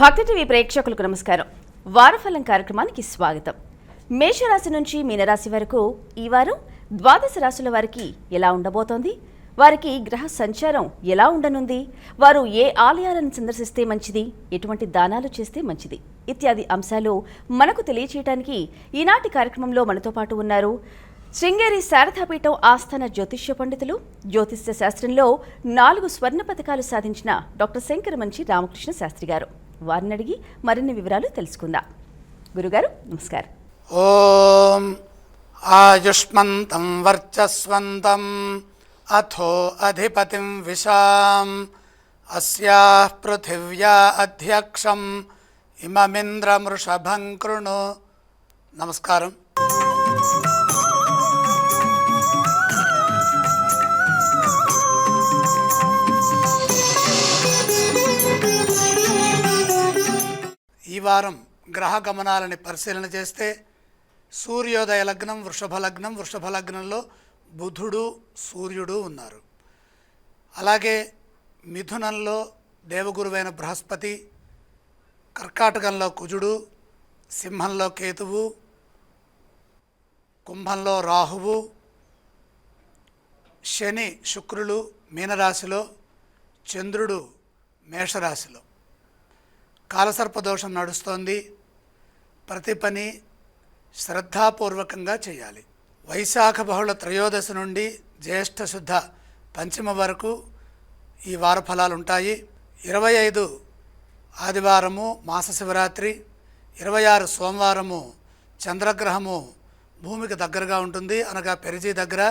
భక్తి టీవీ ప్రేక్షకులకు నమస్కారం. వారఫలం కార్యక్రమానికి స్వాగతం. మేషరాశి నుంచి మీనరాశి వరకు ఈ వారం ద్వాదశ రాశుల వారికి ఎలా ఉండబోతోంది? వారికి గ్రహ సంచారం ఎలా ఉండనుంది? వారు ఏ ఆలయాలను సందర్శిస్తే మంచిది? ఎటువంటి దానాలు చేస్తే మంచిది? ఇత్యాది అంశాలు మనకు తెలియచేయటానికి ఈనాటి కార్యక్రమంలో మనతో పాటు ఉన్నారు శృంగేరి శారదాపీఠం ఆస్థాన జ్యోతిష్య పండితులు జ్యోతిష్య శాస్త్రంలో నాలుగు స్వర్ణ పథకాలు సాధించిన డాక్టర్ శంకర మంచి రామకృష్ణ శాస్త్రి గారు. వారిని అడిగి మరిన్ని వివరాలు తెలుసుకుందాం. గురుగారు నమస్కారం. ఓం ఆయుష్మంతం వర్చస్వంతం అథో అధిపతిం విశాం అస్యా పృథివ్యా అధ్యక్షం ఇమమింద్రమృషభం కృణు. నమస్కారం. వారం గ్రహ గమనాలని పరిశీలన చేస్తే సూర్యోదయ లగ్నం వృషభ లగ్నం వృషభ లగ్నంలో బుధుడు సూర్యుడు ఉన్నారు. అలాగే మిథునంలో దేవగురువైన బృహస్పతి కర్కాటకంలో కుజుడు సింహంలో కేతువు కుంభంలో రాహువు శని శుక్రులు మీనరాశిలో చంద్రుడు మేషరాశిలో. కాలసర్పదోషం నడుస్తోంది. ప్రతి పని శ్రద్ధాపూర్వకంగా చేయాలి. వైశాఖ బహుళ త్రయోదశి నుండి జ్యేష్ఠ శుద్ధ పంచమ వరకు ఈ వార ఫలాలు ఉంటాయి ఇరవై ఐదు ఆదివారము మాస శివరాత్రి ఇరవై ఆరు సోమవారము చంద్రగ్రహము భూమికి దగ్గరగా ఉంటుంది. అనగా పెరిజీ దగ్గర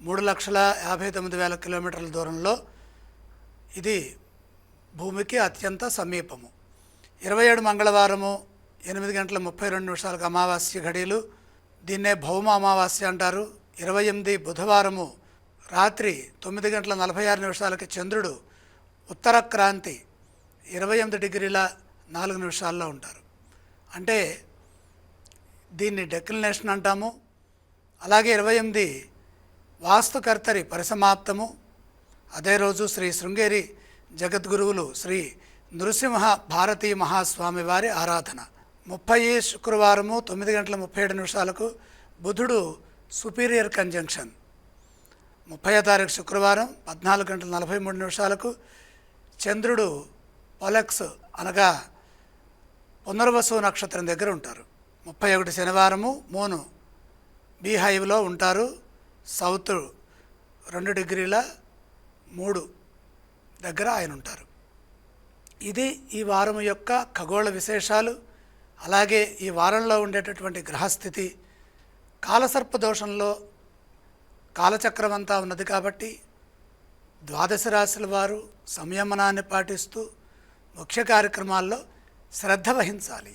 మూడు లక్షల యాభై తొమ్మిది వేల కిలోమీటర్ల దూరంలో ఇది భూమికి అత్యంత సమీపము. ఇరవై ఏడు మంగళవారము ఎనిమిది గంటల ముప్పై రెండు నిమిషాలకు అమావాస్య ఘడీలు దీన్నే భౌమ అమావాస్య అంటారు. ఇరవై ఎనిమిది బుధవారము రాత్రి తొమ్మిది గంటల నలభై ఆరు నిమిషాలకి చంద్రుడు ఉత్తర క్రాంతి ఇరవై ఎనిమిది డిగ్రీల నాలుగు నిమిషాల్లో ఉంటారు. అంటే దీన్ని డెక్లినేషన్ అంటాము. అలాగే ఇరవై ఎనిమిది వాస్తుకర్తరి పరిసమాప్తము. అదే రోజు శ్రీ శృంగేరి జగద్గురువులు శ్రీ నృసింహ భారతీ మహాస్వామి వారి ఆరాధన. ముప్పై శుక్రవారము తొమ్మిది గంటల ముప్పై ఏడు నిమిషాలకు బుధుడు సుపీరియర్ కంజంక్షన్. ముప్పై తారీఖు శుక్రవారం పద్నాలుగు గంటల నలభై మూడు నిమిషాలకు చంద్రుడు పొలెక్స్ అనగా పునర్వసు నక్షత్రం దగ్గర ఉంటారు. ముప్పై ఒకటి శనివారము మూను బీహైవ్లో ఉంటారు. సౌత్ రెండు డిగ్రీల మూడు దగ్గర ఆయన ఉంటారు. ఇది ఈ వారం యొక్క ఖగోళ విశేషాలు అలాగే ఈ వారంలో ఉండేటటువంటి గ్రహస్థితి. కాలసర్ప దోషంలో కాలచక్రం అంతా ఉన్నది కాబట్టి ద్వాదశ రాశుల వారు సంయమనాన్ని పాటిస్తూ ముఖ్య కార్యక్రమాల్లో శ్రద్ధ వహించాలి.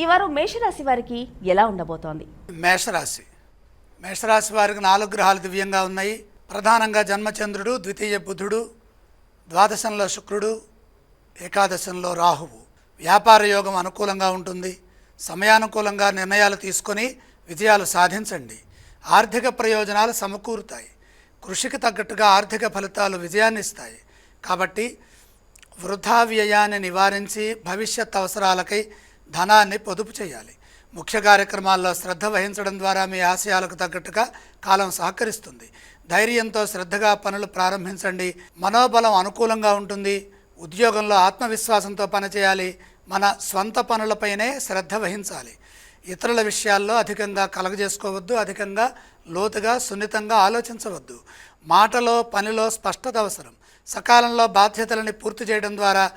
ఈ వారం మేషరాశి వారికి ఎలా ఉండబోతోంది? మేషరాశి. మేషరాశి వారికి నాలుగు గ్రహాలు దివ్యంగా ఉన్నాయి. ప్రధానంగా జన్మచంద్రుడు ద్వితీయ బుధుడు ద్వాదశంలో శుక్రుడు ఏకాదశంలో రాహువు. వ్యాపార యోగం అనుకూలంగా ఉంటుంది. సమయానుకూలంగా నిర్ణయాలు తీసుకొని విజయాలు సాధించండి. ఆర్థిక ప్రయోజనాలు సమకూరుతాయి. కృషికి తగ్గట్టుగా ఆర్థిక ఫలితాలు విజయాన్ని ఇస్తాయి. కాబట్టి వృధా వ్యయాన్ని నివారించి భవిష్యత్ అవసరాలకై ధనాన్ని పొదుపు చేయాలి. ముఖ్య కార్యక్రమాల్లో శ్రద్ధ వహించడం ద్వారా మీ ఆశయాలకు తగ్గట్టుగా కాలం సహకరిస్తుంది. ధైర్యంతో శ్రద్ధగా పనులు ప్రారంభించండి. మనోబలం అనుకూలంగా ఉంటుంది. ఉద్యోగంలో ఆత్మవిశ్వాసంతో పనిచేయాలి. మన స్వంత పనులపైనే శ్రద్ధ వహించాలి. ఇతరుల విషయాల్లో అధికంగా కలగజేసుకోవద్దు. అధికంగా లోతుగా సున్నితంగా ఆలోచించవద్దు. మాటలో పనిలో స్పష్టత అవసరం. సకాలంలో బాధ్యతలని పూర్తి చేయడం ద్వారా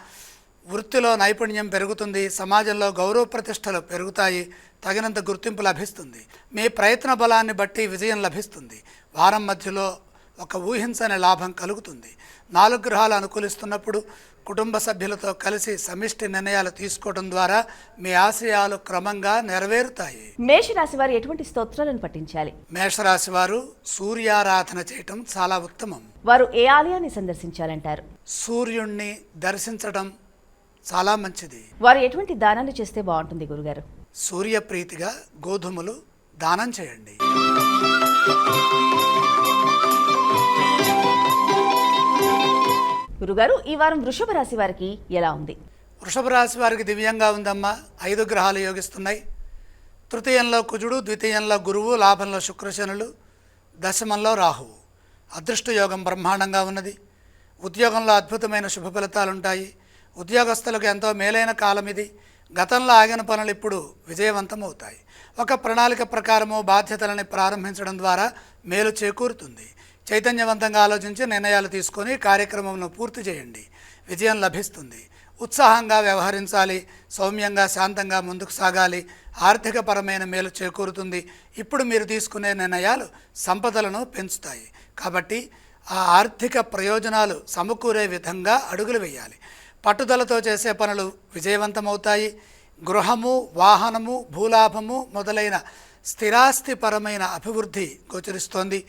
వృత్తిలో నైపుణ్యం పెరుగుతుంది సమాజంలో గౌరవ ప్రతిష్టలు పెరుగుతాయి తగినంత గుర్తింపు లభిస్తుంది. మీ ప్రయత్న బలాన్ని బట్టి విజయం లభిస్తుంది. వారం మధ్యలో ఒక ఊహించని లాభం కలుగుతుంది. నాలుగు గ్రహాలు అనుకూలిస్తున్నప్పుడు కుటుంబ సభ్యులతో కలిసి సమిష్టి నిర్ణయాలు తీసుకోవడం ద్వారా మీ ఆశయాలు క్రమంగా నెరవేరుతాయి. మేషరాశి వారు ఎటువంటి స్తోత్రాలను పఠించాలి? మేషరాశి వారు సూర్యారాధన చేయటం చాలా ఉత్తమం. వారు ఏ ఆలయాన్ని సందర్శించాలంటారు? సూర్యుణ్ణి దర్శించడం చాలా మంచిది. వారు ఎటువంటి దానాలు చేస్తే బాగుంటుంది గురుగారు? సూర్యప్రీతిగా గోధుమలు దానం చేయండి. గురుగారు ఈ వారం వృషభ రాశి వారికి ఎలా ఉంది? వృషభ రాశి వారికి దివ్యంగా ఉందమ్మా. ఐదు గ్రహాలు యోగిస్తున్నాయి. తృతీయంలో కుజుడు ద్వితీయంలో గురువు లాభంలో శుక్రశనులు దశమంలో రాహువు అదృష్ట యోగం బ్రహ్మాండంగా ఉన్నది. ఉద్యోగంలో అద్భుతమైన శుభ ఫలితాలు ఉంటాయి ఉద్యోగస్తులకు ఎంతో మేలైన కాలం ఇది. గతంలో ఆగిన పనులు ఇప్పుడు విజయవంతమవుతాయి. ఒక ప్రణాళిక ప్రకారము బాధ్యతలని ప్రారంభించడం ద్వారా మేలు చేకూరుతుంది. చైతన్యవంతంగా ఆలోచించి నిర్ణయాలు తీసుకొని కార్యక్రమంను పూర్తి చేయండి. విజయం లభిస్తుంది. ఉత్సాహంగా వ్యవహరించాలి. సౌమ్యంగా శాంతంగా ముందుకు సాగాలి. ఆర్థికపరమైన మేలు చేకూరుతుంది. ఇప్పుడు మీరు తీసుకునే నిర్ణయాలు సంపదలను పెంచుతాయి. కాబట్టి ఆ ఆర్థిక ప్రయోజనాలు సమకూరే విధంగా అడుగులు వేయాలి. పట్టుదలతో చేసే పనులు విజయవంతమవుతాయి. గృహము వాహనము భూలాభము మొదలైన స్థిరాస్తిపరమైన అభివృద్ధి గోచరిస్తోంది.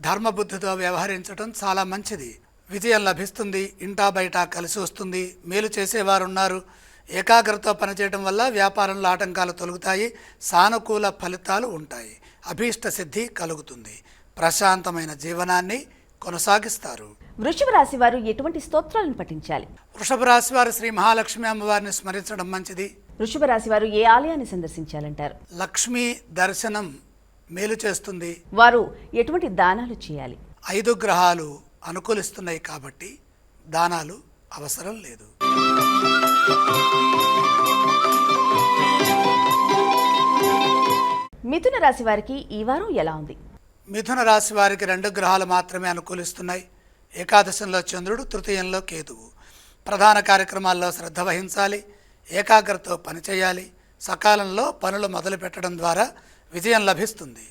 ధర్మబుద్ధితో వ్యవహరించడం చాలా మంచిది. విజయం లభిస్తుంది. ఇంటా బయట కలిసి వస్తుంది. మేలు చేసేవారు ఉన్నారు ఏకాగ్రతతో పనిచేయడం వల్ల వ్యాపారంలో ఆటంకాలు తొలగుతాయి. సానుకూల ఫలితాలు ఉంటాయి. అభీష్ట సిద్ధి కలుగుతుంది. ప్రశాంతమైన జీవనాన్ని కొనసాగిస్తారు. వృషభ రాశి వారు ఎటువంటి స్తోత్రాలను పఠించాలి? వృషభ రాశి వారు శ్రీ మహాలక్ష్మి అమ్మవారిని స్మరించడం మంచిది. వృషభ రాశి వారు ఏ ఆలయాన్ని సందర్శించాలంటారు? లక్ష్మీ దర్శనం మేలు చేస్తుంది. వారు ఎటువంటి దానాలు చేయాలి? ఐదు గ్రహాలు అనుకూలిస్తున్నాయి కాబట్టి దానాలు అవసరం లేదు. మిథున రాశి వారికి ఈ వారం ఎలా ఉంది? మిథున రాశి వారికి రెండు గ్రహాలు మాత్రమే అనుకూలిస్తున్నాయి. ఏకాదశంలో చంద్రుడు తృతీయంలో కేతువు. ప్రధాన కార్యక్రమాల్లో శ్రద్ధ వహించాలి ఏకాగ్రతతో పనిచేయాలి సకాలంలో పనులు మొదలు పెట్టడం ద్వారా విజయం లభిస్తుంది.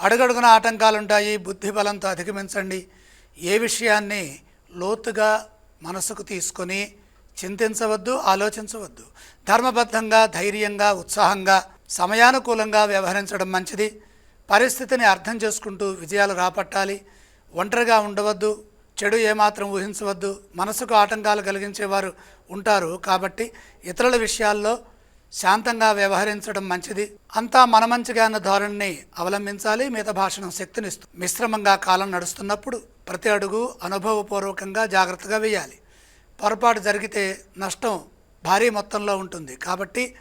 అడుగడుగున ఆటంకాలుంటాయి బుద్ధి బలంతో అధిగమించండి. ఏ విషయాన్ని లోతుగా మనసుకు తీసుకొని చింతించవద్దు ఆలోచించవద్దు. ధర్మబద్ధంగా ధైర్యంగా ఉత్సాహంగా సమయానుకూలంగా వ్యవహరించడం మంచిది. పరిస్థితిని అర్థం చేసుకుంటూ విజయాలు రాపట్టాలి. ఒంటరిగా ఉండవద్దు చెడు ఏమాత్రం ఊహించవద్దు మనసుకు ఆటంకాలు కలిగించేవారు ఉంటారు. కాబట్టి ఇతరుల విషయాల్లో శాంతంగా వ్యవహరించడం మంచిది. అంతా మన మంచిగా అన్న ధోరణిని అవలంబించాలి. మిగతా భాషణం శక్తినిస్తుంది మిశ్రమంగా కాలం నడుస్తున్నప్పుడు ప్రతి అడుగు అనుభవపూర్వకంగా జాగ్రత్తగా వేయాలి. పొరపాటు జరిగితే నష్టం భారీ మొత్తంలో ఉంటుంది. కాబట్టి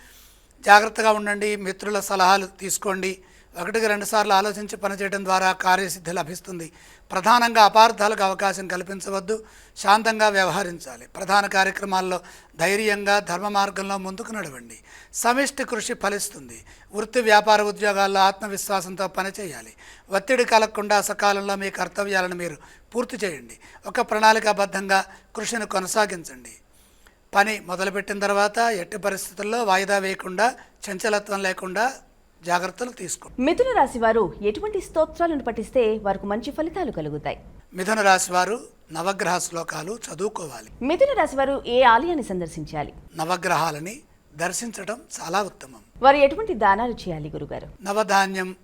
జాగ్రత్తగా ఉండండి. మిత్రుల సలహాలు తీసుకోండి. ఒకటికి రెండు సార్లు ఆలోచించి పనిచేయడం ద్వారా కార్యసిద్ధి లభిస్తుంది. ప్రధానంగా అపార్థాలకు అవకాశం కల్పించవద్దు శాంతంగా వ్యవహరించాలి. ప్రధాన కార్యక్రమాల్లో ధైర్యంగా ధర్మ మార్గంలో ముందుకు నడవండి. సమిష్టి కృషి ఫలిస్తుంది. వృత్తి వ్యాపార ఉద్యోగాల్లో ఆత్మవిశ్వాసంతో పనిచేయాలి. ఒత్తిడి కలగకుండా సకాలంలో మీ కర్తవ్యాలను మీరు పూర్తి చేయండి. ఒక ప్రణాళికాబద్ధంగా కృషిని కొనసాగించండి. పని మొదలుపెట్టిన తర్వాత ఎట్టి పరిస్థితుల్లో వాయిదా వేయకుండా చంచలత్వం లేకుండా జాగ్రత్తలు తీసుకోండి. మిథున రాశి వారు ఎటువంటి స్తోత్రాలను పఠిస్తే వారికి మంచి ఫలితాలు కలుగుతాయి? మిథున రాశి వారు నవగ్రహ శ్లోకాలు చదువుకోవాలి. మిథున రాశి వారు ఏ ఆలయాన్ని సందర్శించాలి? నవగ్రహాలని దర్శించడం చాలా ఉత్తమం. వారు ఎటువంటి దానాలు చేయాలి గురుగారు? నవధాన్యం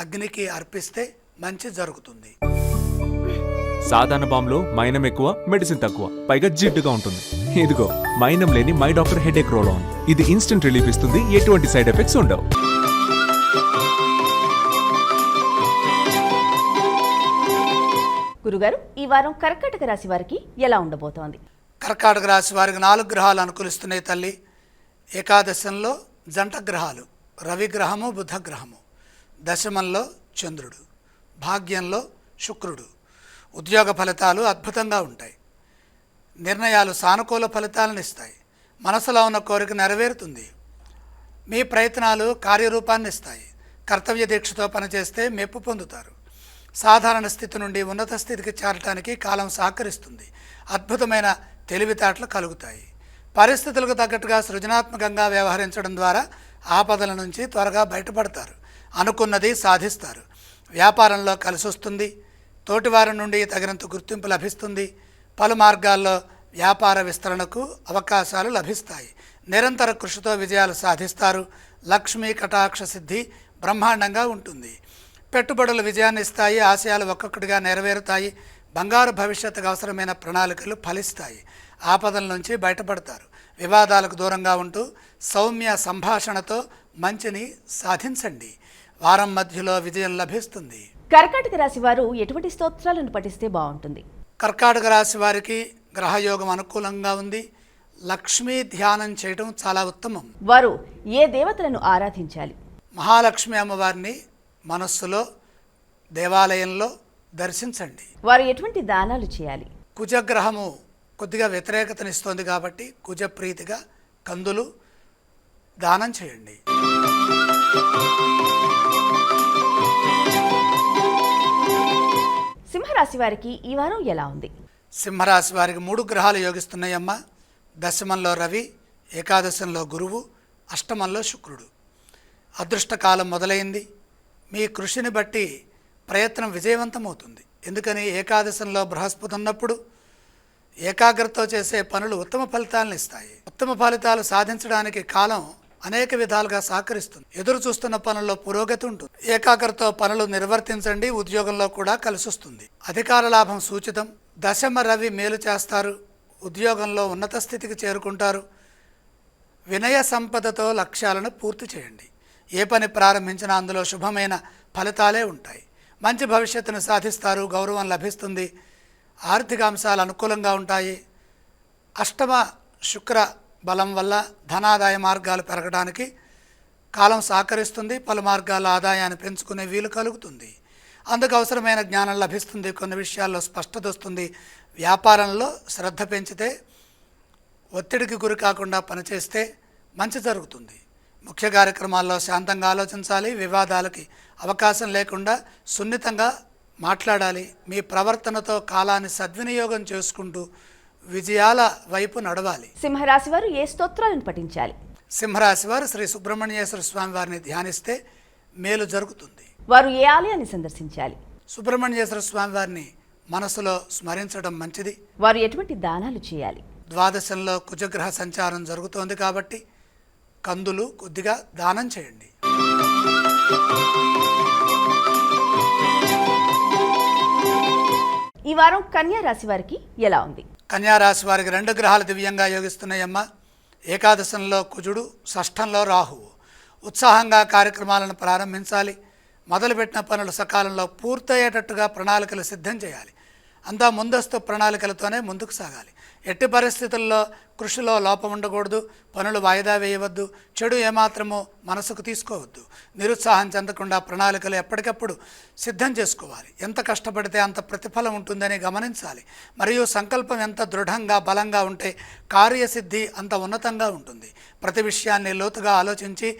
అగ్నికి అర్పిస్తే మంచి జరుగుతుంది. సాధారణ బాంబులో మైనం ఎక్కువ మెడిసిన్ తక్కువ. పైగా జిడ్డుగా ఉంటుంది. ఇదిగో మైనం లేని my doctor headache roll on. ఇది ఇన్స్టెంట్ రిలీఫ్ ఇస్తుంది ఎటువంటి సైడ్ ఎఫెక్ట్స్ ఉండవు. గురుగారు ఈ వారం కర్కాటక రాశి వారికి ఎలా ఉండబోతోంది? కర్కాటక రాశి వారికి నాలుగు గ్రహాలు అనుకూలిస్తున్నాయి తల్లి. ఏకాదశంలో జంట గ్రహాలు రవి గ్రహము బుధ గ్రహము. దశమంలో చంద్రుడు భాగ్యంలో శుక్రుడు. ఉద్యోగ ఫలితాలు అద్భుతంగా ఉంటాయి. నిర్ణయాలు సానుకూల ఫలితాలను ఇస్తాయి. మనసులో ఉన్న కోరిక నెరవేరుతుంది. మీ ప్రయత్నాలు కార్యరూపాన్ని ఇస్తాయి. కర్తవ్య దీక్షతో పనిచేస్తే మెప్పు పొందుతారు. సాధారణ స్థితి నుండి ఉన్నత స్థితికి చేరటానికి కాలం సహకరిస్తుంది. అద్భుతమైన తెలివితేటలు కలుగుతాయి. పరిస్థితులకు తగ్గట్టుగా సృజనాత్మకంగా వ్యవహరించడం ద్వారా ఆపదల నుంచి త్వరగా బయటపడతారు. అనుకున్నది సాధిస్తారు. వ్యాపారంలో కలిసి వస్తుంది తోటివారి నుండి తగినంత గుర్తింపు లభిస్తుంది. పలు మార్గాల్లో వ్యాపార విస్తరణకు అవకాశాలు లభిస్తాయి. నిరంతర కృషితో విజయాలు సాధిస్తారు. లక్ష్మీ కటాక్ష సిద్ధి బ్రహ్మాండంగా ఉంటుంది. పెట్టుబడులు విజయాన్ని ఇస్తాయి ఆశయాలు ఒక్కొక్కటిగా నెరవేరుతాయి బంగారు భవిష్యత్తుకు అవసరమైన ప్రణాళికలు ఫలిస్తాయి. ఆపదల నుంచి బయటపడతారు. వివాదాలకు దూరంగా ఉంటూ సౌమ్య సంభాషణతో మంచిని సాధించండి. వారం మధ్యలో విజయం లభిస్తుంది. కర్కాటక రాశి వారు ఎటువంటి స్తోత్రాలను పఠిస్తే బాగుంటుంది? కర్కాటక రాశి వారికి గ్రహయోగం అనుకూలంగా ఉంది. లక్ష్మీ ధ్యానం చేయడం చాలా ఉత్తమం. వారు ఏ దేవతలను ఆరాధించాలి? మహాలక్ష్మి అమ్మవారిని మనస్సులో దేవాలయంలో దర్శించండి. వారు ఎటువంటి దానాలు చేయాలి? కుజగ్రహము కొద్దిగా వ్యతిరేకతనిస్తోంది కాబట్టి కుజ ప్రీతిగా కందులు దానం చేయండి. సింహరాశి వారికి ఈ వారం ఎలా ఉంది? సింహరాశి వారికి మూడు గ్రహాలు యోగిస్తున్నాయమ్మ. దశమంలో రవి ఏకాదశంలో గురువు అష్టమంలో శుక్రుడు. అదృష్టకాలం మొదలైంది. మీ కృషిని బట్టి ప్రయత్నం విజయవంతమవుతుంది. ఎందుకని ఏకాదశంలో బృహస్పతి ఉన్నప్పుడు ఏకాగ్రతతో చేసే పనులు ఉత్తమ ఫలితాలను ఇస్తాయి. ఉత్తమ ఫలితాలు సాధించడానికి కాలం అనేక విధాలుగా సహకరిస్తుంది. ఎదురు చూస్తున్న పనుల్లో పురోగతి ఉంటుంది. ఏకాగ్రతతో పనులు నిర్వర్తించండి ఉద్యోగంలో కూడా కలిసొస్తుంది. అధికార లాభం సూచితం. దశమ రవి మేలు చేస్తారు. ఉద్యోగంలో ఉన్నత స్థితికి చేరుకుంటారు. వినయ సంపదతో లక్ష్యాలను పూర్తి చేయండి. ఏ పని ప్రారంభించినా అందులో శుభమైన ఫలితాలే ఉంటాయి. మంచి భవిష్యత్తును సాధిస్తారు గౌరవం లభిస్తుంది. ఆర్థిక అంశాలు అనుకూలంగా ఉంటాయి. అష్టమ శుక్ర బలం వల్ల ధనాదాయ మార్గాలు పెరగడానికి కాలం సహకరిస్తుంది. పలు మార్గాల ఆదాయాన్ని పెంచుకునే వీలు కలుగుతుంది. అందుకు అవసరమైన జ్ఞానం లభిస్తుంది. కొన్ని విషయాల్లో స్పష్టత వస్తుంది. వ్యాపారంలో శ్రద్ధ పెంచితే ఒత్తిడికి గురి కాకుండా పనిచేస్తే మంచి జరుగుతుంది. ముఖ్య కార్యక్రమాల్లో శాంతంగా ఆలోచించాలి వివాదాలకి అవకాశం లేకుండా సున్నితంగా మాట్లాడాలి. మీ ప్రవర్తనతో కాలాన్ని సద్వినియోగం చేసుకుంటూ విజయాల వైపు నడవాలి. సింహరాశి వారు ఏ స్తోత్రాలను పఠించాలి? సింహరాశి వారు శ్రీ సుబ్రహ్మణ్యేశ్వర స్వామి వారిని ధ్యానిస్తే మేలు జరుగుతుంది. వారు ఏ ఆలయాన్ని సందర్శించాలి? సుబ్రహ్మణ్యేశ్వర స్వామి వారిని మనసులో స్మరించడం మంచిది. వారు ఎటువంటి దానాలు చేయాలి? ద్వాదశంలో కుజగ్రహ సంచారం జరుగుతోంది కాబట్టి కందులు కొద్దిగా దానం చేయండి. ఈ వారం కన్యా రాశి వారికి ఎలా ఉంది? కన్యారాశి వారికి రెండు గ్రహాలు దివ్యంగా యోగిస్తున్నాయమ్మ. ఏకాదశంలో కుజుడు షష్ఠంలో రాహువు. ఉత్సాహంగా కార్యక్రమాలను ప్రారంభించాలి. మొదలుపెట్టిన పనులు సకాలంలో పూర్తయ్యేటట్టుగా ప్రణాళికలు సిద్ధం చేయాలి. అంతా ముందస్తు ప్రణాళికలతోనే ముందుకు సాగాలి. ఎట్టి పరిస్థితుల్లో కృషిలో లోపం ఉండకూడదు పనులు వాయిదా వేయవద్దు చెడు ఏమాత్రమో మనసుకు తీసుకోవద్దు. నిరుత్సాహం చెందకుండా ప్రణాళికలు ఎప్పటికప్పుడు సిద్ధం చేసుకోవాలి. ఎంత కష్టపడితే అంత ప్రతిఫలం ఉంటుందని గమనించాలి. మరియు సంకల్పం ఎంత దృఢంగా బలంగా ఉంటే కార్యసిద్ధి అంత ఉన్నతంగా ఉంటుంది. ప్రతి విషయాన్ని లోతుగా ఆలోచించి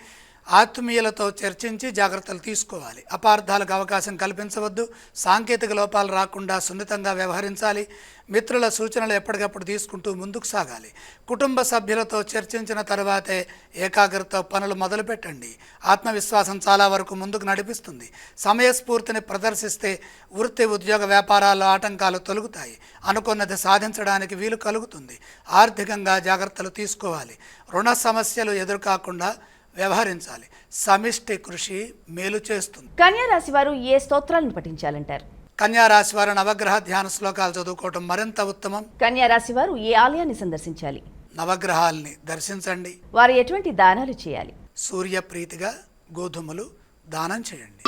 ఆత్మీయులతో చర్చించి జాగ్రత్తలు తీసుకోవాలి. అపార్థాలకు అవకాశం కల్పించవద్దు. సాంకేతిక లోపాలు రాకుండా సున్నితంగా వ్యవహరించాలి. మిత్రుల సూచనలు ఎప్పటికప్పుడు తీసుకుంటూ ముందుకు సాగాలి. కుటుంబ సభ్యులతో చర్చించిన తర్వాతే ఏకాగ్రత పనులు మొదలుపెట్టండి. ఆత్మవిశ్వాసం చాలా వరకు ముందుకు నడిపిస్తుంది. సమయస్ఫూర్తిని ప్రదర్శిస్తే వృత్తి ఉద్యోగ వ్యాపారాల్లో ఆటంకాలు తొలుగుతాయి. అనుకున్నది సాధించడానికి వీలు కలుగుతుంది. ఆర్థికంగా జాగ్రత్తలు తీసుకోవాలి. రుణ సమస్యలు ఎదురుకాకుండా వ్యవహరించాలి. సమిష్టి కృషి మేలు చేస్తుంది. కన్యా రాశి వారు ఏ స్తోత్రాలను పఠించాలంటారు? కన్యా రాశి వారు నవగ్రహ ధ్యాన శ్లోకాలు చదువుకోవటం మరింత ఉత్తమం. కన్యా రాశి వారు ఏ ఆలయాన్ని సందర్శించాలి? నవగ్రహాల్ని దర్శించండి. వారు ఎటువంటి దానాలు చేయాలి? సూర్య ప్రీతిగా గోధుమలు దానం చేయండి.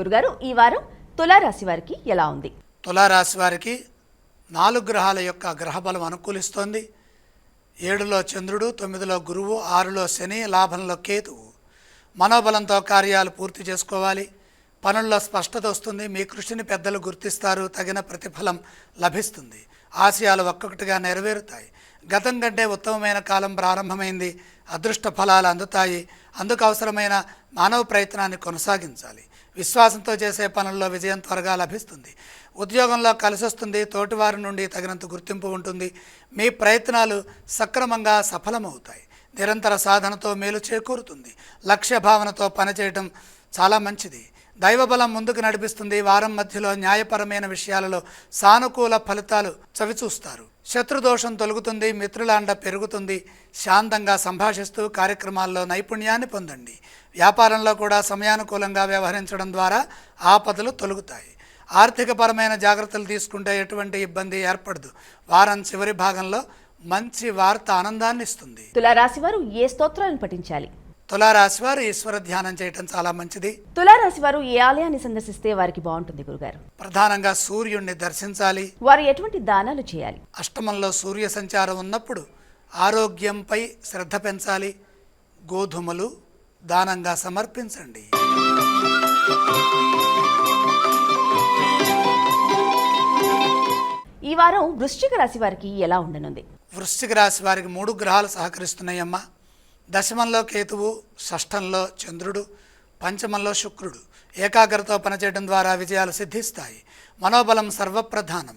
గురుగారు ఈ వారం తులారాశి వారికి ఎలా ఉంది? తులారాశి వారికి నాలుగు గ్రహాల యొక్క గ్రహబలం అనుకూలిస్తోంది. ఏడులో చంద్రుడు తొమ్మిదిలో గురువు ఆరులో శని లాభంలో కేతువు మనోబలంతో కార్యాలు పూర్తి చేసుకోవాలి. పనుల్లో స్పష్టత వస్తుంది. మీ కృషిని పెద్దలు గుర్తిస్తారు. తగిన ప్రతిఫలం లభిస్తుంది. ఆశయాలు ఒక్కొక్కటిగా నెరవేరుతాయి. గతం కంటే ఉత్తమమైన కాలం ప్రారంభమైంది. అదృష్ట ఫలాలు అందుతాయి. అందుకు అవసరమైన మానవ ప్రయత్నాన్ని కొనసాగించాలి. విశ్వాసంతో చేసే పనుల్లో విజయం త్వరగా లభిస్తుంది. ఉద్యోగంలో కలిసొస్తుంది తోటివారి నుండి తగినంత గుర్తింపు ఉంటుంది. మీ ప్రయత్నాలు సక్రమంగా సఫలమవుతాయి. నిరంతర సాధనతో మేలు చేకూరుతుంది. లక్ష్య భావనతో పనిచేయటం చాలా మంచిది. దైవబలం ముందుకు నడిపిస్తుంది. వారం మధ్యలో న్యాయపరమైన విషయాలలో సానుకూల ఫలితాలు చవిచూస్తారు. శత్రుదోషం తొలుగుతుంది మిత్రుల అండ పెరుగుతుంది. శాంతంగా సంభాషిస్తూ కార్యక్రమాల్లో నైపుణ్యాన్ని పొందండి. వ్యాపారంలో కూడా సమయానుకూలంగా వ్యవహరించడం ద్వారా ఆపదలు తొలగుతాయి. ఆర్థికపరమైన జాగ్రత్తలు తీసుకుంటే ఎటువంటి ఇబ్బంది ఏర్పడదు. వారం చివరి భాగంలో మంచి వార్త ఆనందాన్ని ఇస్తుంది. తులారాశి వారు ఏ స్తోత్రాలను పఠించాలి? తులారాశి వారు ఈశ్వర ధ్యానం చేయటం చాలా మంచిది. తులారాశి వారు ఏ ఆలయాన్ని సందర్శిస్తే వారికి బాగుంటుంది గురుగారు? ప్రధానంగా సూర్యుణ్ణి దర్శించాలి. వారు ఎటువంటి దానాలు చేయాలి? అష్టమంలో సూర్య సంచారం ఉన్నప్పుడు ఆరోగ్యంపై శ్రద్ధ పెంచాలి. గోధుమలు దానంగా సమర్పించండి. ఈ వారం వృశ్చిక రాశి వారికి ఎలా ఉండనుంది? వృశ్చిక రాశి వారికి మూడు గ్రహాలు సహకరిస్తున్నాయమ్మా. దశమంలో కేతువు షష్ఠంలో చంద్రుడు పంచమంలో శుక్రుడు. ఏకాగ్రతతో పనిచేయడం ద్వారా విజయాలు సిద్ధిస్తాయి. మనోబలం సర్వప్రధానం.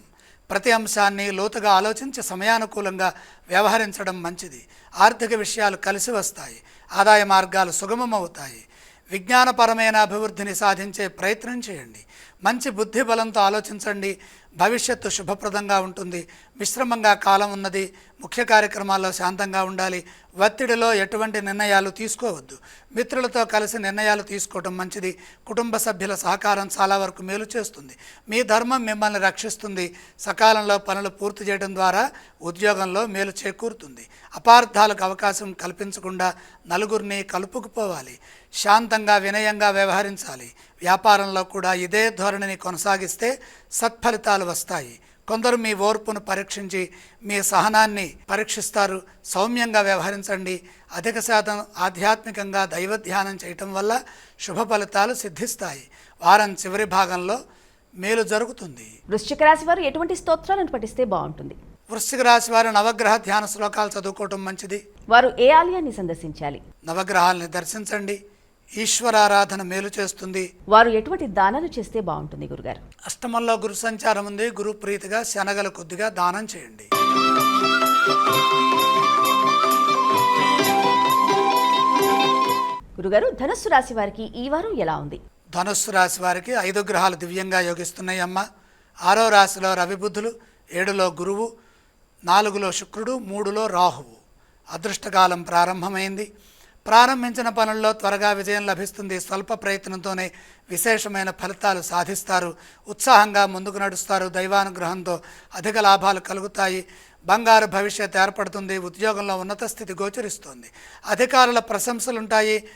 ప్రతి అంశాన్ని లోతుగా ఆలోచించి సమయానుకూలంగా వ్యవహరించడం మంచిది. ఆర్థిక విషయాలు కలిసి వస్తాయి. ఆదాయ మార్గాలు సుగమమవుతాయి. విజ్ఞానపరమైన అభివృద్ధిని సాధించే ప్రయత్నం చేయండి. మంచి బుద్ధి బలంతో ఆలోచించండి. భవిష్యత్తు శుభప్రదంగా ఉంటుంది. మిశ్రమంగా కాలం ఉన్నది. ముఖ్య కార్యక్రమాల్లో శాంతంగా ఉండాలి. ఒత్తిడిలో ఎటువంటి నిర్ణయాలు తీసుకోవద్దు. మిత్రులతో కలిసి నిర్ణయాలు తీసుకోవడం మంచిది. కుటుంబ సభ్యుల సహకారం చాలా వరకు మేలు చేస్తుంది. మీ ధర్మం మిమ్మల్ని రక్షిస్తుంది. సకాలంలో పనులు పూర్తి చేయడం ద్వారా ఉద్యోగంలో మేలు చేకూరుతుంది. అపార్థాలకు అవకాశం కల్పించకుండా నలుగురిని కలుపుకుపోవాలి. శాంతంగా వినయంగా వ్యవహరించాలి. వ్యాపారంలో కూడా ఇదే ధోరణిని కొనసాగిస్తే సత్ఫలితాలు వస్తాయి. కొందరు మీ ఓర్పును పరీక్షించి మీ సహనాన్ని పరీక్షిస్తారు. సౌమ్యంగా వ్యవహరించండి. అధిక శాతం ఆధ్యాత్మికంగా దైవ ధ్యానం చేయటం వల్ల శుభ ఫలితాలు సిద్ధిస్తాయి. వారం చివరి భాగంలో మేలు జరుగుతుంది. వృశ్చిక రాశి వారు ఎటువంటి స్తోత్రాలను పఠిస్తే బాగుంటుంది? వృశ్చిక రాశి వారు నవగ్రహ ధ్యాన శ్లోకాలు చదువుకోవటం మంచిది. వారు ఏ ఆలయాన్ని సందర్శించాలి? నవగ్రహాలని దర్శించండి. ఈశ్వరారాధన మేలు చేస్తుంది. వారు ఎటువంటి దానాలు చేస్తే బాగుంటుంది గురుగారు? అష్టమంలో గురు సంచారం ఉంది. గురు ప్రీతిగా శనగలు కొద్దిగా దానం చేయండి. గురుగారు ధనుస్సు రాశి వారికి ఈ వారం ఎలా ఉంది? ధనుస్సు రాశి వారికి ఐదు గ్రహాలు దివ్యంగా యోగిస్తున్నాయి అమ్మ ఆరో రాశిలో రవి బుద్ధులు ఏడులో గురువు నాలుగులో శుక్రుడు మూడులో రాహువు. అదృష్టకాలం ప్రారంభమైంది. ప్రారంభించిన పనుల్లో త్వరగా విజయం లభిస్తుంది. స్వల్ప ప్రయత్నంతోనే విశేషమైన ఫలితాలు సాధిస్తారు. ఉత్సాహంగా ముందుకు నడుస్తారు. దైవానుగ్రహంతో అధిక లాభాలు కలుగుతాయి. బంగారు భవిష్యత్ ఏర్పడుతుంది. ఉద్యోగంలో ఉన్నత స్థితి గోచరిస్తుంది. అధికారుల ప్రశంసలుంటాయి.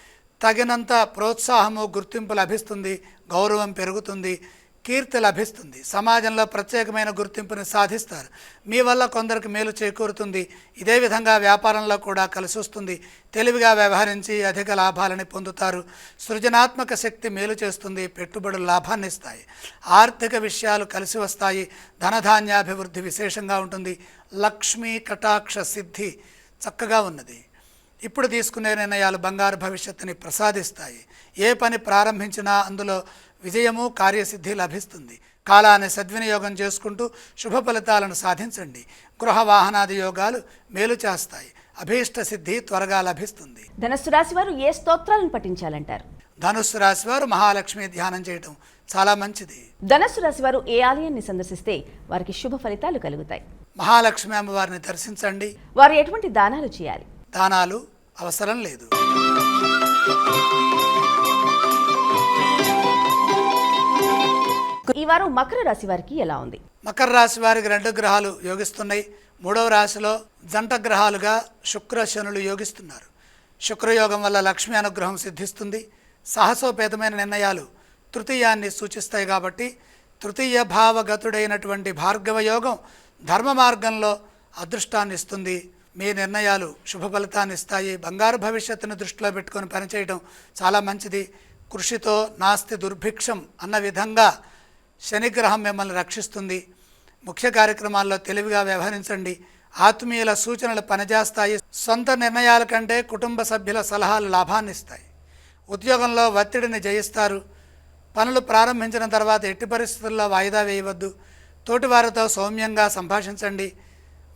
తగినంత ప్రోత్సాహము గుర్తింపు లభిస్తుంది. గౌరవం పెరుగుతుంది. కీర్తి లభిస్తుంది. సమాజంలో ప్రత్యేకమైన గుర్తింపుని సాధిస్తారు. మీ వల్ల కొందరికి మేలు చేకూరుతుంది. ఇదే విధంగా వ్యాపారంలో కూడా కలిసి వస్తుంది. తెలివిగా వ్యవహరించి అధిక లాభాలని పొందుతారు. సృజనాత్మక శక్తి మేలు చేస్తుంది. పెట్టుబడులు లాభాన్ని ఇస్తాయి. ఆర్థిక విషయాలు కలిసి వస్తాయి. ధనధాన్యాభివృద్ధి విశేషంగా ఉంటుంది. లక్ష్మీ కటాక్ష సిద్ధి చక్కగా ఉన్నది. ఇప్పుడు తీసుకునే నిర్ణయాలు బంగారు భవిష్యత్తుని ప్రసాదిస్తాయి. ఏ పని ప్రారంభించినా అందులో విజయము కార్యసిద్ధి లభిస్తుంది. కాలాన్ని సద్వినియోగం చేసుకుంటూ శుభ ఫలితాలను సాధించండి. గృహ వాహనాది యోగాలు మేలు చేస్తాయి. అభీష్ట సిద్ధి త్వరగా లభిస్తుంది. ధనస్సు రాశి వారు ఏ స్తోత్రాలను పఠించాలంటారు? ధనుస్సు రాశి వారు మహాలక్ష్మి ధ్యానం చేయటం చాలా మంచిది. ధనస్సు రాశి వారు ఏ ఆలయాన్ని సందర్శిస్తే వారికి శుభ ఫలితాలు కలుగుతాయి? మహాలక్ష్మి అమ్మవారిని దర్శించండి. వారు ఎటువంటి దానాలు చేయాలి? దానాలు అవసరం లేదు. ఈ వారం మకర రాశి వారికి ఎలా ఉంది? మకర రాశి వారికి రెండు గ్రహాలు యోగిస్తున్నాయి. మూడవ రాశిలో జంట గ్రహాలుగా శుక్ర శనులు యోగిస్తున్నారు. శుక్రయోగం వల్ల లక్ష్మీ అనుగ్రహం సిద్ధిస్తుంది. సాహసోపేతమైన నిర్ణయాలు తృతీయాన్ని సూచిస్తాయి కాబట్టి తృతీయ భావగతుడైనటువంటి భార్గవ యోగం ధర్మ మార్గంలో అదృష్టాన్ని ఇస్తుంది. మీ నిర్ణయాలు శుభ ఫలితాన్ని ఇస్తాయి. బంగారు భవిష్యత్తును దృష్టిలో పెట్టుకొని పనిచేయడం చాలా మంచిది. కృషితో నాస్తి దుర్భిక్షం అన్న విధంగా శనిగ్రహం మిమ్మల్ని రక్షిస్తుంది. ముఖ్య కార్యక్రమాల్లో తెలివిగా వ్యవహరించండి. ఆత్మీయుల సూచనలు పనిచేస్తాయి. సొంత నిర్ణయాల కంటే కుటుంబ సభ్యుల సలహాలు లాభాన్ని ఇస్తాయి ఉద్యోగంలో ఒత్తిడిని జయిస్తారు. పనులు ప్రారంభించిన తర్వాత ఎట్టి పరిస్థితుల్లో వాయిదా వేయవద్దు. తోటివారితో సౌమ్యంగా సంభాషించండి.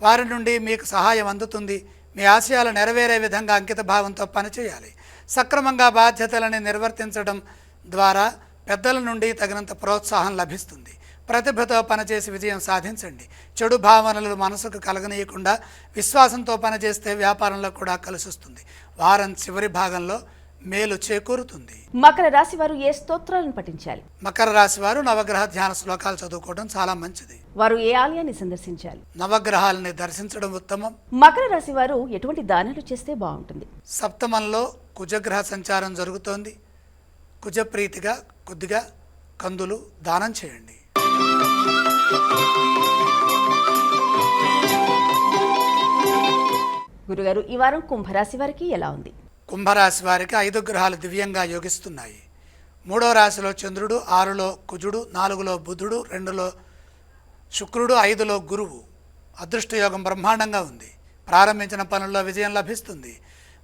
వారి నుండి మీకు సహాయం అందుతుంది. మీ ఆశయాలు నెరవేరే విధంగా అంకిత భావంతో పనిచేయాలి. సక్రమంగా బాధ్యతలని నిర్వర్తించడం ద్వారా పెద్దల నుండి తగినంత ప్రోత్సాహం లభిస్తుంది. ప్రతిభతో పనిచేసి విజయం సాధించండి. చెడు భావనలు మనసుకు కలగనీయకుండా విశ్వాసంతో పనిచేస్తే వ్యాపారంలో కూడా కలిసి వస్తుంది వారం చివరి భాగంలో మేలు చేకూరుతుంది. మకర రాశి వారు ఏ స్తోత్రాలను పఠించాలి? మకర రాశి వారు నవగ్రహ ధ్యాన శ్లోకాలు చదువుకోవడం చాలా మంచిది. వారు ఏ ఆలయాన్ని సందర్శించాలి? నవగ్రహాలని దర్శించడం ఉత్తమం. మకర రాశి వారు ఎటువంటి దానాలు చేస్తే బాగుంటుంది? సప్తమంలో కుజగ్రహ సంచారం జరుగుతోంది. కుజప్రీతిగా కొద్దిగా కందులు దానం చేయండి. గురుగారు ఈ వారం కుంభరాశి వారికి ఎలా ఉంది? కుంభరాశి వారికి ఐదు గ్రహాలు దివ్యంగా యోగిస్తున్నాయి. మూడో రాశిలో చంద్రుడు ఆరులో కుజుడు నాలుగులో బుధుడు రెండులో శుక్రుడు ఐదులో గురువు. అదృష్టయోగం బ్రహ్మాండంగా ఉంది. ప్రారంభించిన పనుల్లో విజయం లభిస్తుంది.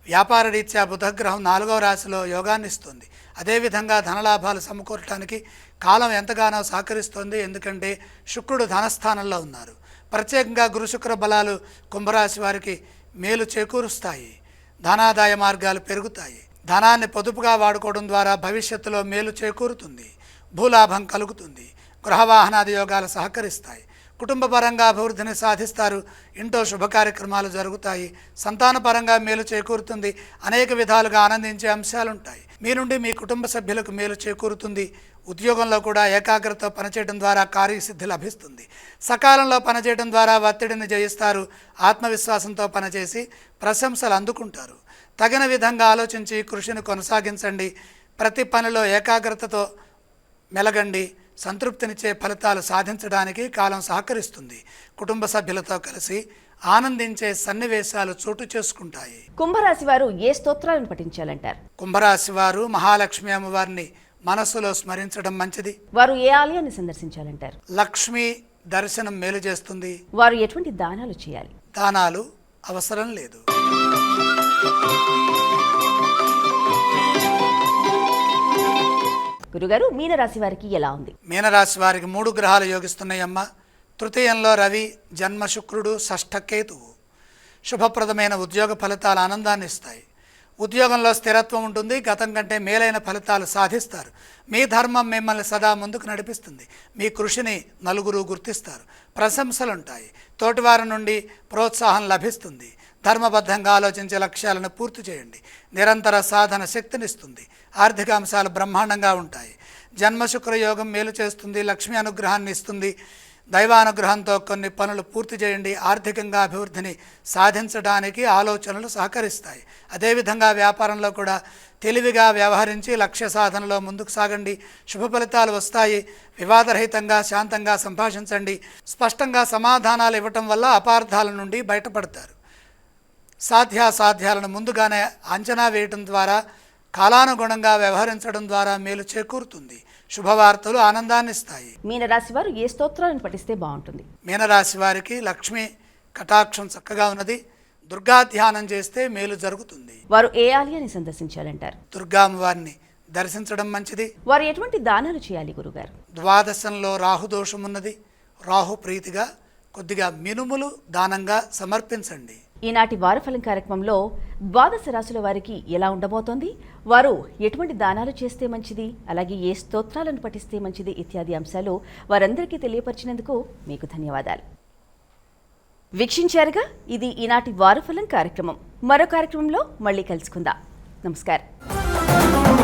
వ్యాపార రీత్యా బుధగ్రహం నాలుగవ రాశిలో యోగాన్ని ఇస్తుంది. అదేవిధంగా ధనలాభాలు సమకూరటానికి కాలం ఎంతగానో సహకరిస్తోంది. ఎందుకంటే శుక్రుడు ధనస్థానంలో ఉన్నారు. ప్రత్యేకంగా గురు శుక్ర బలాలు కుంభరాశి వారికి మేలు చేకూరుస్తాయి. ధనాదాయ మార్గాలు పెరుగుతాయి. ధనాన్ని పొదుపుగా వాడుకోవడం ద్వారా భవిష్యత్తులో మేలు చేకూరుతుంది. భూలాభం కలుగుతుంది. గృహవాహనాది యోగాలు సహకరిస్తాయి. కుటుంబపరంగా అభివృద్ధిని సాధిస్తారు. ఇంట్లో శుభ కార్యక్రమాలు జరుగుతాయి. సంతానపరంగా మేలు చేకూరుతుంది. అనేక విధాలుగా ఆనందించే అంశాలుంటాయి. మీ నుండి మీ కుటుంబ సభ్యులకు మేలు చేకూరుతుంది. ఉద్యోగంలో కూడా ఏకాగ్రత పనిచేయడం ద్వారా కార్యసిద్ధి లభిస్తుంది. సకాలంలో పనిచేయడం ద్వారా ఒత్తిడిని జయిస్తారు. ఆత్మవిశ్వాసంతో పనిచేసి ప్రశంసలు అందుకుంటారు. తగిన విధంగా ఆలోచించి కృషిని కొనసాగించండి. ప్రతి పనిలో ఏకాగ్రతతో మెలగండి. సంతృప్తినిచ్చే ఫలితాలు సాధించడానికి కాలం సహకరిస్తుంది. కుటుంబ సభ్యులతో కలిసి ఆనందించే సన్నివేశాలు చోటు చేసుకుంటాయి. కుంభరాశి వారు ఏ స్తోత్రాలను పఠించాలంటారు? కుంభరాశి వారు మహాలక్ష్మి అమ్మవారిని మనస్సులో స్మరించడం మంచిది. వారు ఏ ఆలయాన్ని సందర్శించాలంటారు? లక్ష్మి దర్శనం మేలు చేస్తుంది. వారు ఎటువంటి దానాలు చేయాలి? దానాలు అవసరం లేదు. గురుగారు మీనరాశి వారికి ఎలా ఉంది? మీనరాశి వారికి మూడు గ్రహాలు యోగిస్తున్నాయమ్మ. తృతీయంలో రవి జన్మ శుక్రుడు షష్ఠ కేతువు. శుభప్రదమైన ఉద్యోగ ఫలితాలు ఆనందాన్ని ఇస్తాయి. ఉద్యోగంలో స్థిరత్వం ఉంటుంది గతం కంటే మేలైన ఫలితాలు సాధిస్తారు. మీ ధర్మం మిమ్మల్ని సదా ముందుకు నడిపిస్తుంది. మీ కృషిని నలుగురు గుర్తిస్తారు. ప్రశంసలుంటాయి. తోటివారి నుండి ప్రోత్సాహం లభిస్తుంది. ధర్మబద్ధంగా ఆలోచించే లక్ష్యాలను పూర్తి చేయండి. నిరంతర సాధన శక్తినిస్తుంది. ఆర్థిక అంశాలు బ్రహ్మాండంగా ఉంటాయి. జన్మశుక్రయోగం మేలు చేస్తుంది లక్ష్మి అనుగ్రహాన్ని ఇస్తుంది. దైవానుగ్రహంతో కొన్ని పనులు పూర్తి చేయండి. ఆర్థికంగా అభివృద్ధిని సాధించడానికి ఆలోచనలు సహకరిస్తాయి. అదేవిధంగా వ్యాపారంలో కూడా తెలివిగా వ్యవహరించి లక్ష్య సాధనలో ముందుకు సాగండి. శుభ ఫలితాలు వస్తాయి. వివాదరహితంగా శాంతంగా సంభాషించండి. స్పష్టంగా సమాధానాలు ఇవ్వటం వల్ల అపార్థాల నుండి బయటపడతారు. సాధ్యాసాధ్యాలను ముందుగానే అంచనా వేయటం ద్వారా కాలానుగుణంగా వ్యవహరించడం ద్వారా మేలు చేకూరుతుంది. శుభవార్తలు ఆనందాన్ని ఇస్తాయి మీనరాశి వారు ఏ స్తోత్రాలను పఠిస్తే బాగుంటుంది? మీనరాశి వారికి లక్ష్మి కటాక్షం చక్కగా ఉన్నది. దుర్గా ధ్యానం చేస్తే మేలు జరుగుతుంది. వారు ఏ ఆలయాన్ని సందర్శించాలంటారు? దుర్గామ్మవారిని దర్శించడం మంచిది. వారు ఎటువంటి దానాలు చేయాలి గురుగారు? ద్వాదశంలో రాహుదోషం ఉన్నది రాహు ప్రీతిగా కొద్దిగా మినుములు దానంగా సమర్పించండి. ఈనాటి వారఫలం కార్యక్రమంలో ద్వాదశ రాశుల వారికి ఎలా ఉండబోతోంది? వారు ఎటువంటి దానాలు చేస్తే మంచిది? అలాగే ఏ స్తోత్రాలను పఠిస్తే మంచిది? ఇత్యాది అంశాలు వారందరికీ తెలియపరిచినందుకు మీకు ధన్యవాదాలు. వీక్షించారుగా ఇది ఈనాటి వారఫలం కార్యక్రమం. మరో కార్యక్రమంలో మళ్ళీ కలుసుకుందాం. నమస్కారం.